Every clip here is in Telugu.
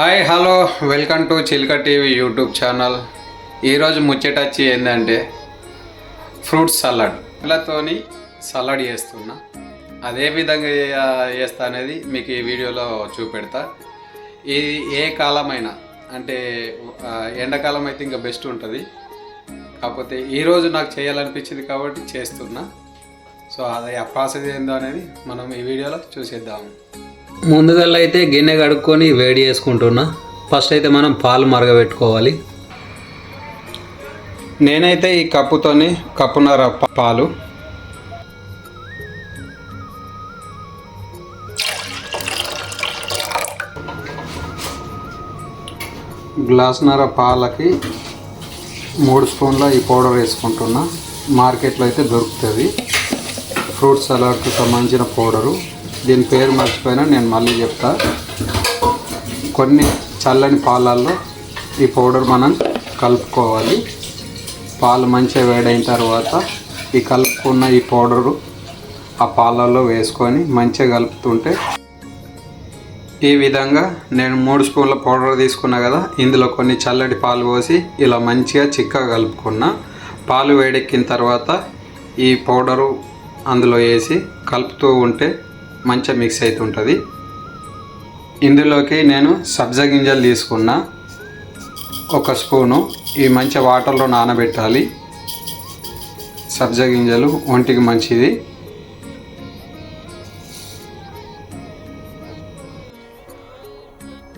Hi hello. Welcome to Chilka TV YouTube channel. ఈరోజు ముచ్చటచ్చి ఏంటంటే ఫ్రూట్ సలాడ్. పిల్లతోని సలాడ్ చేస్తున్నా. అదే విధంగా చేస్తా అనేది మీకు ఈ వీడియోలో చూపెడతా. ఇది ఏ కాలమైనా అంటే ఎండాకాలం అయితే ఇంకా బెస్ట్ ఉంటుంది. కాకపోతే ఈరోజు నాకు చేయాలనిపించింది కాబట్టి చేస్తున్నా. సో అది ఆ ప్రాసెస్ ఏందో అనేది మనం ఈ వీడియోలో చూసేద్దాము ముందుగా అయితే గిన్నె కడుక్కొని వేడి చేసుకుంటున్నా. ఫస్ట్ అయితే మనం పాలు మరగబెట్టుకోవాలి. నేనైతే ఈ కప్పుతోని కప్పున్నర పాలు. గ్లాసున్నర పాలకి మూడు స్పూన్ల ఈ పౌడర్ వేసుకుంటున్నా. మార్కెట్లో అయితే దొరుకుతుంది. ఫ్రూట్ సలాడ్కి సంబంధించిన పౌడరు. దీని పేరు మర్చిపోయినా నేను మళ్ళీ చెప్తా. కొన్ని చల్లని పాలల్లో ఈ పౌడర్ మనం కలుపుకోవాలి. పాలు మంచిగా వేడైన తర్వాత ఈ కలుపుకున్న ఈ పౌడరు ఆ పాలల్లో వేసుకొని మంచిగా కలుపుతుంటే ఈ విధంగా నేను మూడు స్పూన్ల పౌడర్ తీసుకున్నా కదా ఇందులో కొన్ని చల్లటి పాలు పోసి ఇలా మంచిగా చిక్కగా కలుపుకున్నా. పాలు వేడెక్కిన తర్వాత ఈ పౌడరు అందులో వేసి కలుపుతూ ఉంటే మంచిగా మిక్స్ అవుతుంటుంది ఇందులోకి నేను సబ్జా గింజలు తీసుకున్నా. ఒక స్పూను. ఈ మంచి వాటర్లో నానబెట్టాలి. సబ్జా గింజలు ఒంటికి మంచిది.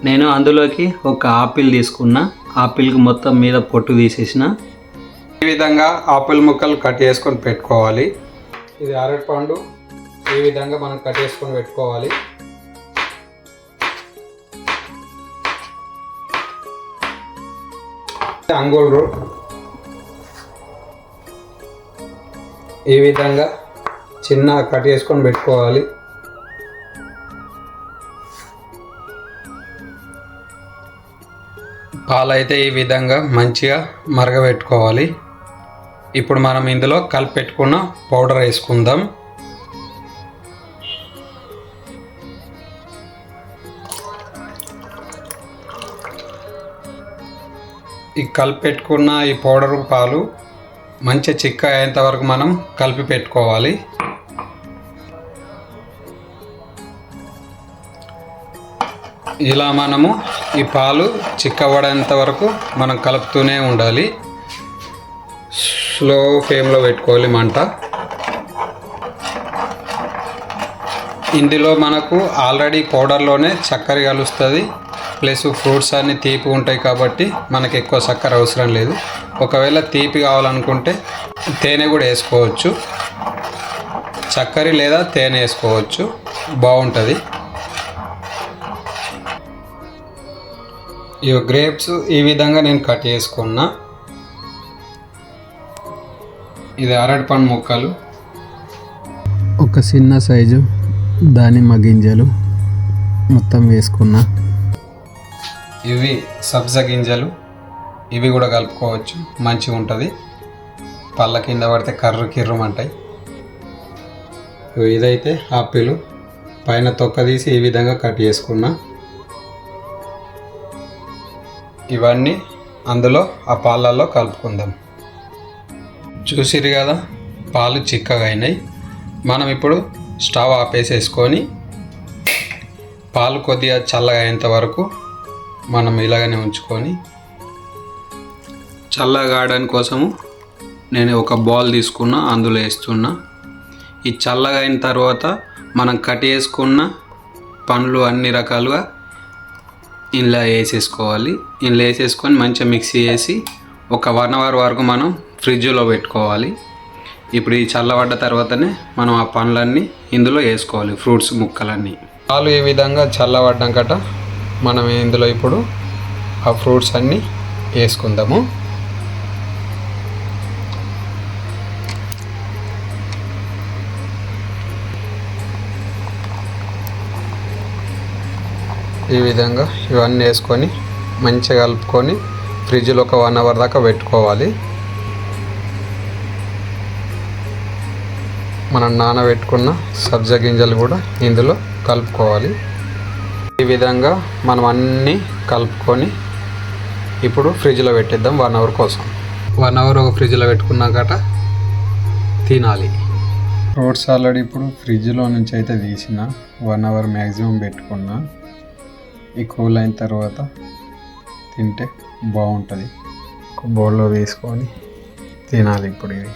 నేను అందులోకి ఒక ఆపిల్ తీసుకున్నా. ఆపిల్కి మొత్తం మీద పొట్టు తీసేసిన. ఈ విధంగా ఆపిల్ ముక్కలు కట్ చేసుకొని పెట్టుకోవాలి. ఇది అరటి పండు ఈ విధంగా మనం కట్ చేసుకొని పెట్టుకోవాలి. అంగుళరు ఈ విధంగా చిన్న కట్ చేసుకొని పెట్టుకోవాలి. పాలైతే ఈ విధంగా మంచిగా మరగబెట్టుకోవాలి. ఇప్పుడు మనం ఇందులో కలిపెట్టుకున్న పౌడర్ వేసుకుందాం. ఈ కలిపి పెట్టుకున్న ఈ పౌడర్ పాలు మంచి చిక్క అయ్యేంత వరకు మనం కలిపి పెట్టుకోవాలి. ఇలా మనము ఈ పాలు చిక్కబడేంత వరకు మనం కలుపుతూనే ఉండాలి. స్లో ఫ్లేమ్లో పెట్టుకోవాలి మంట. ఇందులో మనకు ఆల్రెడీ పౌడర్లోనే చక్కెర కలుస్తుంది. ప్లస్ ఫ్రూట్స్ అన్నీ తీపి ఉంటాయి కాబట్టి మనకి ఎక్కువ చక్కెర అవసరం లేదు. ఒకవేళ తీపి కావాలనుకుంటే తేనె కూడా వేసుకోవచ్చు. చక్కెర లేదా తేనె వేసుకోవచ్చు. బాగుంటుంది. ఈ గ్రేప్స్ ఈ విధంగా నేను కట్ చేసుకున్నా. ఇది అరటి పండు ముక్కలు. ఒక చిన్న సైజు దానిమ్మ గింజలు మొత్తం వేసుకున్నా. ఇవి సబ్జ గింజలు. ఇవి కూడా కలుపుకోవచ్చు. మంచిగా ఉంటుంది. పళ్ళ కింద పడితే కర్రు కిర్రమంటాయి అంటాయి ఇదైతే ఆపిల్. పైన తొక్క తీసి ఈ విధంగా కట్ చేసుకున్నా. ఇవన్నీ అందులో ఆ పాలల్లో కలుపుకుందాం. చూసిరు కదా పాలు చిక్కగా అయినాయి. మనం ఇప్పుడు స్టవ్ ఆపేసేసుకొని పాలు కొద్దిగా చల్లగా అయ్యేంత వరకు మనం ఇలాగనే ఉంచుకొని చల్లగా కోసము నేను ఒక బాల్ తీసుకున్నా అందులో వేస్తున్నా. ఈ చల్లగా అయిన తర్వాత మనం కట్ చేసుకున్న పండ్లు అన్ని రకాలుగా ఇందులో వేసేసుకోవాలి. ఇందులో వేసేసుకొని మంచిగా మిక్సీ చేసి ఒక వన్ అవర్ వరకు మనం ఫ్రిడ్జ్లో పెట్టుకోవాలి. ఇప్పుడు ఈ చల్లబడ్డ తర్వాతనే మనం ఆ పండ్లన్నీ ఇందులో వేసుకోవాలి ఫ్రూట్స్ ముక్కలన్నీ. పాలు ఈ విధంగా చల్లబడ్డాకట మనం ఇందులో ఇప్పుడు ఆ ఫ్రూట్స్ అన్నీ వేసుకుందాము. ఈ విధంగా ఇవన్నీ వేసుకొని మంచిగా కలుపుకొని ఫ్రిడ్జ్లో ఒక వన్ అవర్ దాకా పెట్టుకోవాలి. మనం నానబెట్టుకున్న సబ్జా గింజలు కూడా ఇందులో కలుపుకోవాలి. ఈ విధంగా మనం అన్నీ కలుపుకొని ఇప్పుడు ఫ్రిడ్జ్లో పెట్టేద్దాం. వన్ అవర్ కోసం. వన్ అవర్ ఒక ఫ్రిడ్జ్లో పెట్టుకున్నాకట తినాలి. ఫ్రూట్స్ ఆల్రెడీ ఇప్పుడు ఫ్రిడ్జ్లో నుంచి అయితే తీసిన. వన్ అవర్ మ్యాక్సిమం పెట్టుకున్నా. ఈ కూల్ అయిన తర్వాత తింటే బాగుంటుంది. ఒక బౌల్లో వేసుకొని తినాలి ఇప్పుడు ఇది.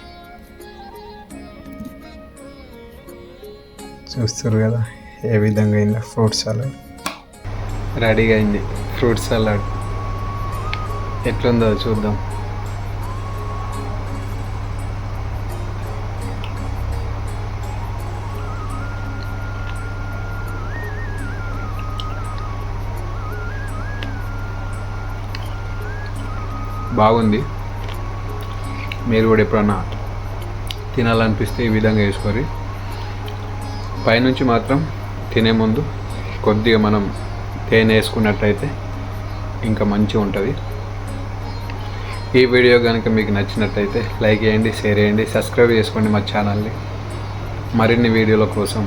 చూస్తారు కదా ఏ విధంగా అయిందో ఫ్రూట్ సాలడ్ రెడీగా అయింది ఫ్రూట్ సలాడ్. ఎట్లుందో చూద్దాం. బాగుంది. మీరు కూడా ఎప్పుడన్నా తినాలనిపిస్తే ఈ విధంగా వేసుకొని పైనుంచి మాత్రం తినే ముందు కొద్దిగా మనం తేనె వేసుకున్నట్టయితే ఇంకా మంచిగా ఉంటుంది. ఈ వీడియో కనుక మీకు నచ్చినట్టయితే లైక్ చేయండి షేర్ చేయండి సబ్స్క్రైబ్ చేసుకోండి మా ఛానల్ని. మరిన్ని వీడియోల కోసం